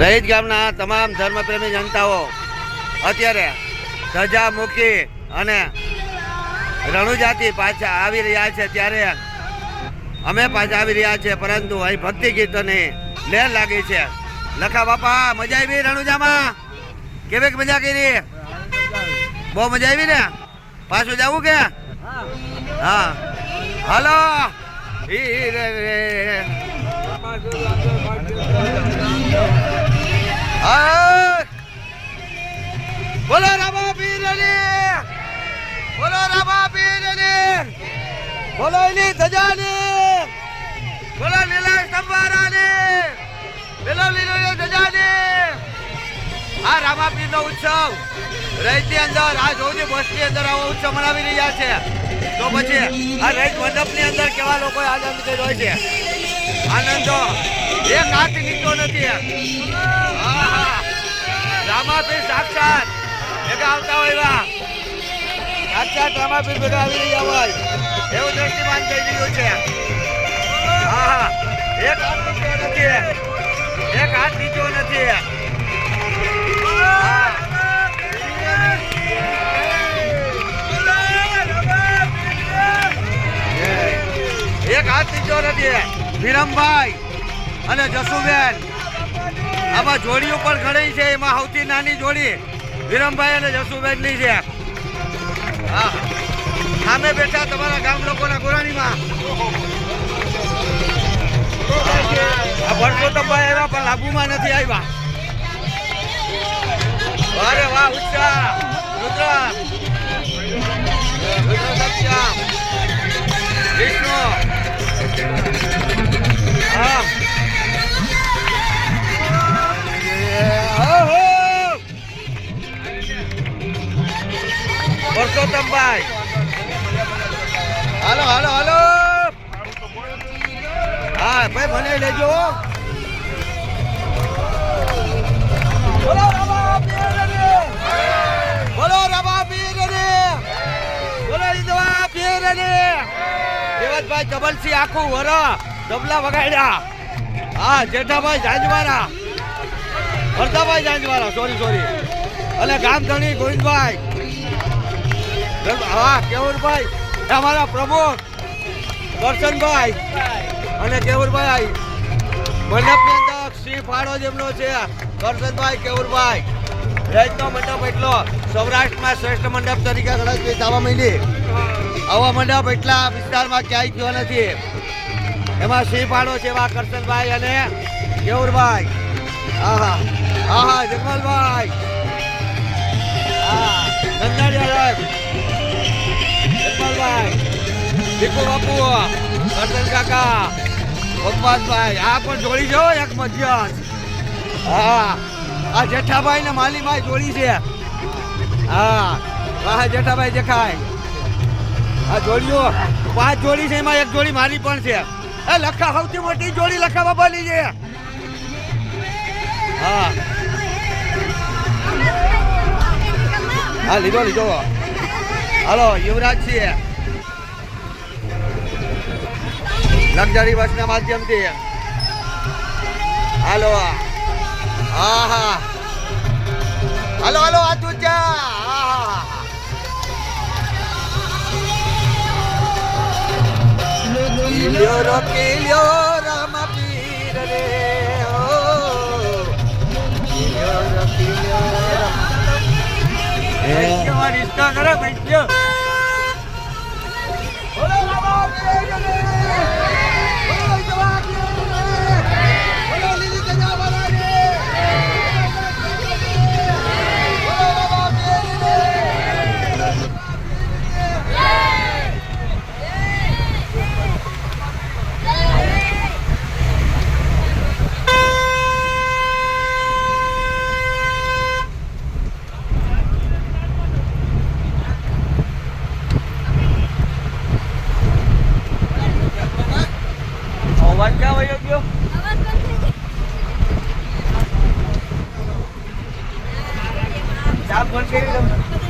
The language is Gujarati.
રહીત ગામના તમામ ધર્મપ્રેમી જનતાઓ અત્યારે ધજા મૂકી અને રણુજાતિ પાછા આવી રહ્યા છે ત્યારે અમે પાછા આવી રહ્યા છીએ પરંતુ અહીં ભક્તિ ગીતોની લહેર લાગી છે. લખા, બાપા, મજા આવી રણુજામાં? કેવીક મજા કરી? બહુ મજા આવી ને? પાછું જવું કે? હા. હલો. હીર રે. બોલો એની ધજાની બોલો લીલા સ્તંભારાની બોલો લીલો ધજાની. આ રામાપીર નો ઉત્સવ રૈતની અંદર, આ જોની બસની અંદર આવો ઉત્સવ મનાવી રહ્યા છે. તો પછી આ રૈત મંડપની અંદર કેવા લોકો આનંદ કર્યો છે? આનંદ તો એક હાથ નીચો નથી. રામાપીર સાક્ષાત ભેગા આવતા હોય એવા. સાક્ષાત રામાપીર ભેગા આવી રહ્યા હોય. એવું દ્રષ્ટિમાન થઈ ગયું છે. આહા. એક હાથ નીચો નથી. એક હાથ નીચો નથી. એક હાથ નીચો નથી. વિરમભાઈ અને જસુબેન. આમાં જોડીઓ પણ ઘણી છે. એમાં સૌથી નાની જોડી વિરમભાઈ અને જસુબેનની છે. હા. સામે બેઠા તમારા ગામ લોકોના ગોરાણીમાં. પરસોત્તમભાઈ આવ્યા, પણ લાભુમાં નથી આવ્યા. અરે વાહ, ઉત્સાહ, રુદ્ર. રુદ્ર સત્યમ. વિષ્ણુ. હા! પરસોત્તમભાઈ હાલો હાલો હાલો. હા, ભાઈ મને લેજો. બોલો, રામા રામા પીરની! બોલો, ઈદવા પીરની! દેવતભાઈ જબલસિંહ આખું વર તબલા વગાડ્યા. હા, જેઠાભાઈ જાંજવારા ભરતાભાઈ જાંજવારા સોરી સોરી અને ગામધણી ગોવિંદભાઈ. હા, કેવુરભાઈ. અમારા પ્રમુખ દર્શનભાઈ અને કેવુરભાઈ. મંડપની અંદર સિંહ ફાળો જેમનો છે, દર્શનભાઈ કેવુરભાઈ. રેજનો મંડપ એટલો સૌરાષ્ટ્રમાં શ્રેષ્ઠ મંડપ તરીકે ગણતરી થવા માંડી. આવા મંડપ એટલા વિસ્તારમાં ક્યાંય ગયો નથી. એમાં સિંહ ફાળો છે, એવા કરશનભાઈ અને કેવુરભાઈ. આહા આહા, જગમલભાઈ. હા, નંદાડિયા સાહેબ. જગમલભાઈ ભીખુ બાપુ અર્જન કાકા, ભગવાનભાઈ, આ પણ જોડી જો એક મધ્યસ હા, આ જેઠાભાઈ ને માલીભાઈ જોડી છે. હા હા જેઠાભાઈ દેખાય. આ જોડીઓ, પાંચ જોડી છે, એમાં એક જોડી મારી પણ છે. એ લખા, સૌથી મોટી જોડી લખા બાબાની છે. હા. હા, લીધો લીધો. હાલો, યુવરાજ છીએ લક્ઝરી બસના માધ્યમથી. હાલો હા. હા હાલો હાલો આ તું આહા. કિલ્યો રો કિલ્યો રામ પીર રે ઓ કિલ્યો રો કિલ્યો રામ. એ. કેવા રિશ્તા કરે પૈસ્યો બોલો રામા પીર રે બોલો જવા પીર રે બોલો લીલી કજા વાલા રે બોલો રામા પીર રે અવાજ ક્યાં વયો ગયો? ચા ફોન કરી દઉં